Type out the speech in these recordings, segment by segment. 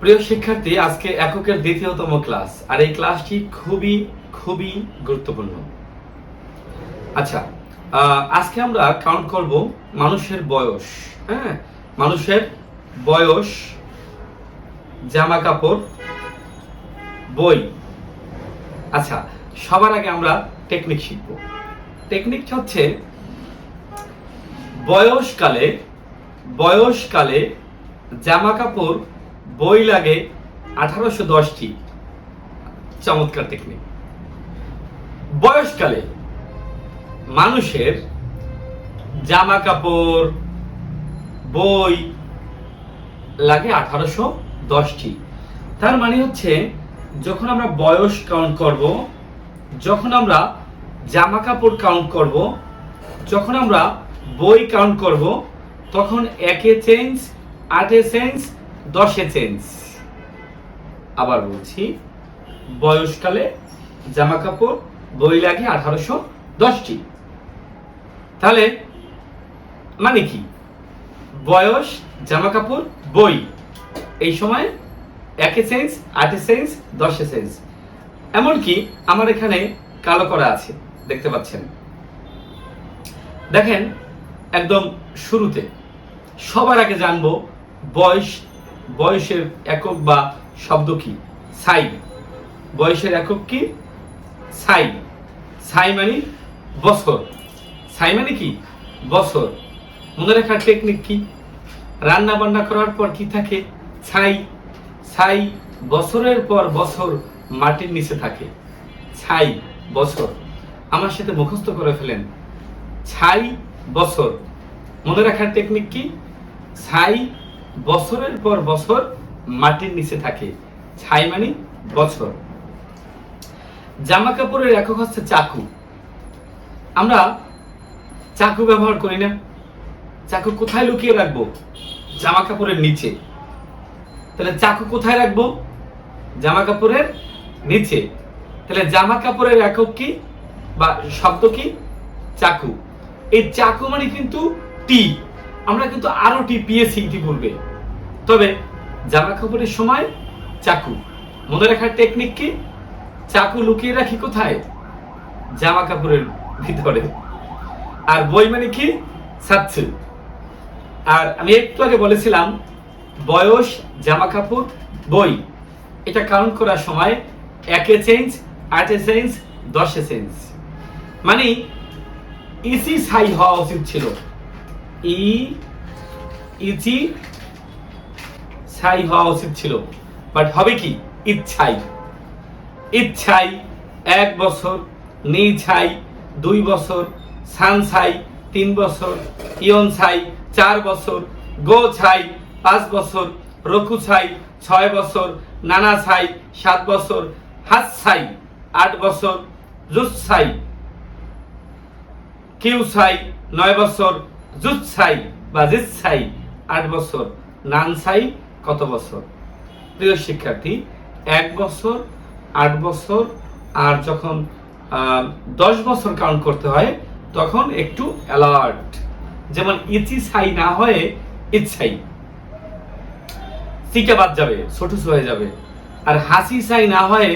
প্রিয় শিক্ষার্থী, আজকে এককের দ্বিতীয়তম ক্লাস, আর এই ক্লাসটি খুবই খুবই গুরুত্বপূর্ণ। আচ্ছা আজকে আমরা কাউন্ট করব মানুষের বয়স হ্যাঁ? মানুষের বয়স জামা কাপড় বই। আচ্ছা সবার আগে আমরা টেকনিক শিখব। টেকনিক হচ্ছে বয়সকালে বয়সকালে জামা কাপড় বই লাগে আঠারোশো দশটি। চমৎকার টেকনিক বয়সকালে মানুষের জামা কাপড় বই লাগে আঠারোশো দশটি। তার মানে হচ্ছে যখন আমরা বয়স কাউন্ট করব, যখন আমরা জামা কাপড় কাউন্ট করব, যখন আমরা বই কাউন্ট করব, তখন একে চেঞ্জ আটে চেঞ্জ দশে চেঞ্জ আবার বলছি, বয়সকালে জামা কাপড় বই লাগে আঠারোশো দশটি। তাহলে মানে কি? বয়স জামা কাপড় বই, এই সময় একে সেন্স আটে সেন্স দশে সেন্স এমনকি আমার এখানে কালো করা আছে, দেখতে পাচ্ছেন। দেখেন, একদম শুরুতে। সবার আগে জানব, বয়স বয়সের একক বা শব্দ কি? সাই বয়সের একক কি? সাই সাই মানে বছর। সাই মানে কি? বছর। মনে রাখার টেকনিক কি? রান্না বান্না করার পর কি থাকে? ছাই। ছাই বছরের পর বছর মাটির নিচে থাকে। ছাই বছর। আমার সাথে মুখস্থ করে ফেলেন। ছাই বছর। মনে রাখার টেকনিক কি? ছাই বছরের পর বছর মাটির নিচে থাকে। ছাই মানে বছর। জামা কাপড়ের একক হচ্ছে চাকু। আমরা চাকু ব্যবহার করি না। চাকু কোথায় লুকিয়ে রাখব? জামা কাপড়ের নিচে। তাহলে চাকু কোথায় রাখব? জামা কাপড়ের নিচে। তাহলে জামা কাপড়ের একক কি বা শব্দ কি? চাকু। এই চাকু মানে কিন্তু টি। আমরা কিন্তু আরও টি পেয়েছি ইতিপূর্বে তবে জামা কাপড়ের সময় চাকু। মনে রাখার টেকনিক কি? চাকু লুকিয়ে রাখি কোথায়? জামা কাপড়ের ভিতরে। আর বই মানে কি? সাচ্ছু আর আমি একটু আগে বলেছিলাম, বয়স, জামা কাপড়, বই। এটা কাউন্ট করার সময় একে চেঞ্জ আটে চেঞ্জ দশে চেঞ্জ মানে ইসি সাই হওয়া উচিত ছিল। ই ইচি ছাই হওয়া উচিত ছিল। বাট হবে কি? ইচ্ছাই। ইচ্ছাই, এক বছর নি ছাই, দুই বছর, সান ছাই, তিন বছর, ইয়ন ছাই, চার বছর, গো ছাই, পাঁচ বছর, রঘু ছাই, ছয় বছর, নানা ছাই, সাত বছর, হাত ছাই, আট বছর, জুস ছাই, কিউ ছাই, নয় বছর জুত ছাই বা জিত ছাই, আট বছর। নান ছাই কত বছর? প্রিয় শিক্ষার্থী, এক বছর, আট বছর, আর যখন দশ বছর কাউন্ট করতে হয়, তখন একটু অ্যালার্ট যেমন ইচি ছাই না হয়ে ইচ্ছাই সিটা বাদ যাবে ছোট হয়ে যাবে। আর হাসি ছাই না হয়ে,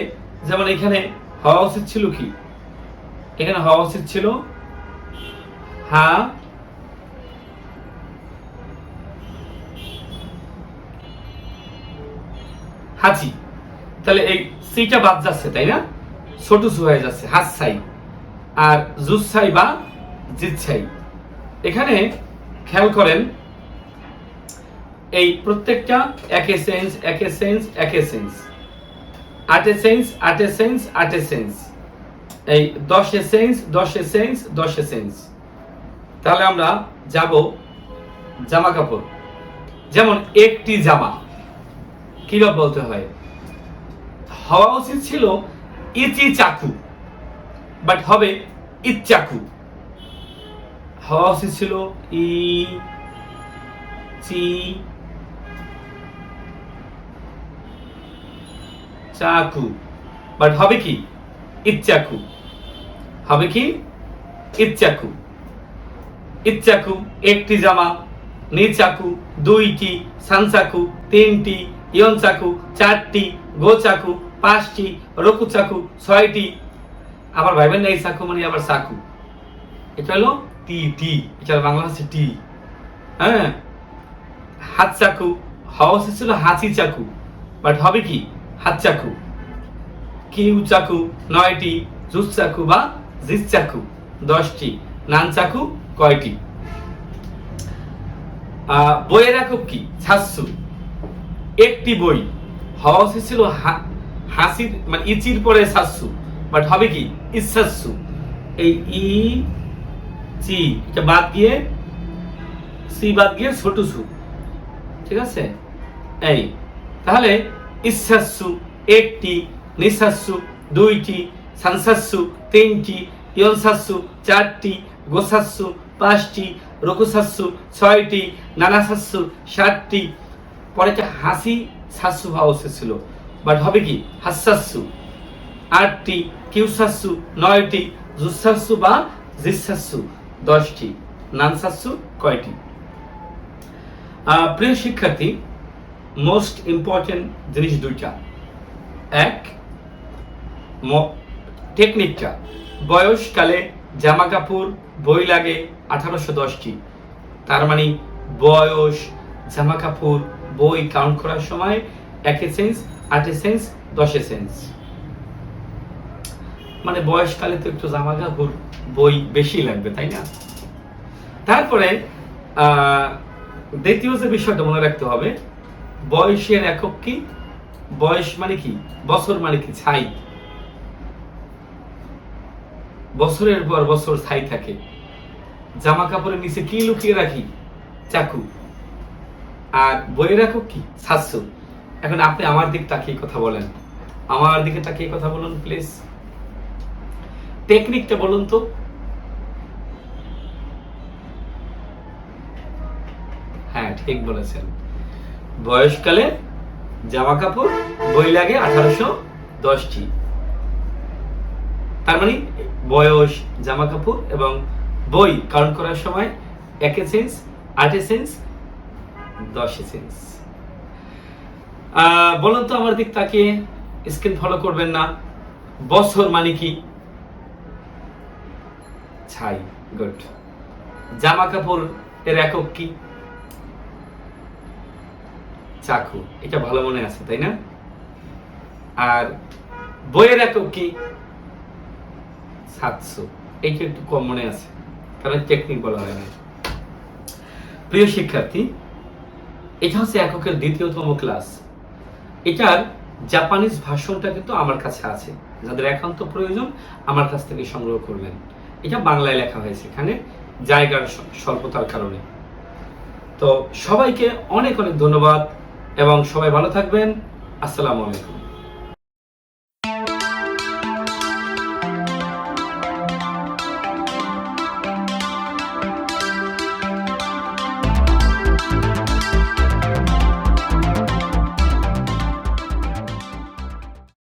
যেমন এখানে হওয়া উচিত ছিল কি? এখানে হওয়া উচিত ছিল হা হাঁচি তাহলে এই সিটা বাদ যাচ্ছে, তাই না? ছোট হয়ে যাচ্ছে, হাত ছাই। আর জুস ছাই বা জিত ছাই। এখানে খেয়াল করেন, এই প্রত্যেকটা একে সেন্স একে সেন্স একে সেন্স আটে সেন্স আটে সেন্স আটে সেন্স এই দশে সেন্স দশে সেন্স দশে সেন্স তাহলে আমরা যাব জামা কাপড়। যেমন একটি জামা। কীভাবে বলতে হয়? হওয়া উচিত ছিল ইচি চাকু বাট হবে ইচ্চাকু হওয়া উচিত ছিল ই, চি, চাকু বাট হবে কি? ইচ্চাকু হবে কি? ইচ্চাকু ইচ্চাকু একটি জামা, নিচাকু দুইটি, সানসাকু তিনটি ইয়ন চাকু, চারটি, গো চাকু, পাঁচটি, রকু চাকু, ছয়টি। আবার ভাইবেন না এই চাকু মানে আবার চাকু। এটা হলো টি টি। এটা বাংলা হচ্ছে টি। হ্যাঁ? হাত চাকু উচিত ছিল হাসি চাকু। বাট হবে কি? হাত চাকু। কিউ চাকু, নয়টি, জুস চাকু বা জিস চাকু, দশটি। নান চাকু, কয়টি? বইয়ের একক কি? ছাসু একটি বই। হওয়া উচিত ছিল হাসির মানে ইচির পরে সাসু। বাট হবে কি? ইসাসু। এই ই, চি, এটা বাদ দিয়ে, সি বাদ দিয়ে ছোট সু। ঠিক আছে? এই, তাহলে ইসাসু, একটি, নিসাসু, দুইটি, সানসাসু, তিনটি, ইয়নসাসু, চারটি, গোসাসু, পাঁচটি রকুসাসু ছয়টি, নানাসাসু ষাটটি পরে একটা হাসি হওয়া উচিত ছিল। বাট হবে কি? হাসাসু। আটটি, কিউসাসু, নয়টি, জুসাসু বা জিসাসু, দশটি। নানসাসু কয়টি? প্রিয় শিক্ষার্থী মোস্ট ইম্পর্টেন্ট জিনিস দুইটা। এক টেকনিকটা বয়সকালে জামা কাপড়, বই লাগে আঠারোশো দশটি। তার মানে বয়স, জামা কাপড় বই কাউন্ট করার সময় এক সেন্স আট সেন্স দশ সেন্স মানে বয়সকালে তো একটু জামা কাপড় বই বেশি লাগবে, তাই না? তারপরে দ্বিতীয় যে বিষয়টা মনে রাখতে হবে, বয়সের একক কি? বয়স মানে কি? বছর মানে কি? ছাই। বছরের পর বছর ছাই থাকে। জামা কাপড়ের নিচে কি লুকিয়ে রাখি? চাকু। আর বইয়ের একক কি? সাতশো। এখন আপনি আমার দিক তাকিয়ে কথা বলেন। আমার দিকে তাকিয়ে কথা বলুন প্লিজ টেকনিকটা বলুন তো। হ্যাঁ ঠিক বলেছেন। বয়সকালে জামা কাপড় বই লাগে আঠারোশো দশটি। তার মানে বয়স জামা কাপড় এবং বই কাউন্ট করার সময় এক সেন্স আট সেন্স দশ সেন্স বলুন তো আমার দিক তাকিয়ে স্ক্রিন ফলো করবেন না। বছর মানে কি? ছাই, গুড। জামা কাপড় এর একক কি? চাকু, এটা ভালো মনে আছে, তাই না? আর বইয়ের একক কি? সাতশো, এইটা একটু কম মনে আছে, কারণ টেকনিক বলা হয় না। প্রিয় শিক্ষার্থী এটা হচ্ছে এককের দ্বিতীয়তম ক্লাস এটার জাপানিজ ভাষণটা কিন্তু আমার কাছে আছে। যাদের একান্ত প্রয়োজন, আমার কাছ থেকে সংগ্রহ করবেন। এটা বাংলায় লেখা হয়েছে এখানে, জায়গার স্বল্পতার কারণে। তো সবাইকে অনেক অনেক ধন্যবাদ এবং সবাই ভালো থাকবেন। আসসালামু আলাইকুম।